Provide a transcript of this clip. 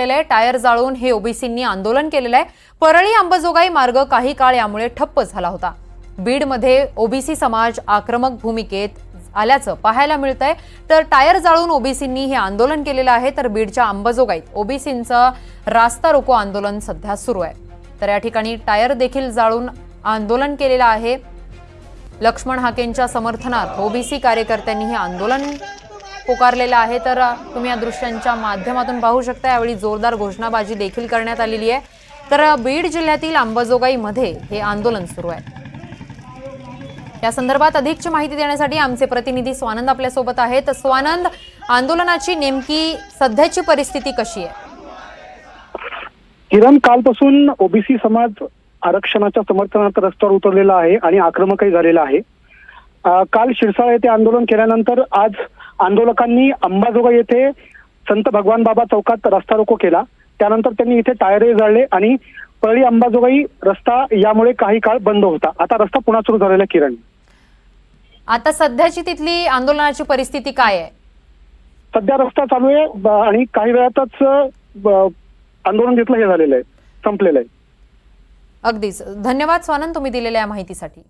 केलेलं आहे. टायर जाळून हे ओबीसींनी आंदोलन केलेलं आहे. परळी अंबजोगाई मार्ग काही काळ यामुळे ठप्प झाला होता. बीडमध्ये ओबीसी समाज आक्रमक भूमिकेत आल्याचं पाहायला मिळतंय. तर टायर जाळून ओबीसींनी हे आंदोलन केलेलं आहे. तर बीडच्या अंबजोगाईत ओबीसींचं रास्ता रोको आंदोलन सध्या सुरू आहे. तर या ठिकाणी टायर देखील जाळून आंदोलन केलेलं आहे. लक्ष्मण हाकेंच्या समर्थनार्थ ओबीसी कार्यकर्त्यांनी हे आंदोलन पुकारलेलं आहे. तर तुम्ही या दृश्यांच्या माध्यमातून पाहू शकता. यावेळी जोरदार घोषणाबाजी देखील करण्यात आलेली आहे. तर बीड जिल्ह्यातील अंबाजोगाईमध्ये हे आंदोलन सुरू आहे. या संदर्भात अधिकची माहिती देण्यासाठी आमचे प्रतिनिधी स्वानंद आपल्यासोबत आहेत. स्वानंद आंदोलनाची नेमकी सध्याची परिस्थिती कशी आहे? किरण कालपासून ओबीसी समाज आरक्षणाच्या समर्थनात रस्त्यावर उतरलेला आहे आणि आक्रमकही झालेला आहे. काल शिरसाळ येथे आंदोलन केल्यानंतर आज आंदोलकांनी अंबाजोगाई येथे संत भगवान बाबा चौकात रस्ता रोको केला. त्यानंतर त्यांनी इथे टायरही जाळले आणि परळी अंबाजोगाई रस्ता यामुळे काही काळ बंद होता. आता रस्ता पुन्हा सुरू झालेला किरण. आता सध्याची तिथली आंदोलनाची परिस्थिती काय आहे? सध्या रस्ता चालू आहे आणि काही वेळातच आंदोलन तिथलं हे झालेलं आहे संपलेलं आहे. अगदीच. धन्यवाद स्वानंद तुम्ही दिलेल्या माहितीसाठी.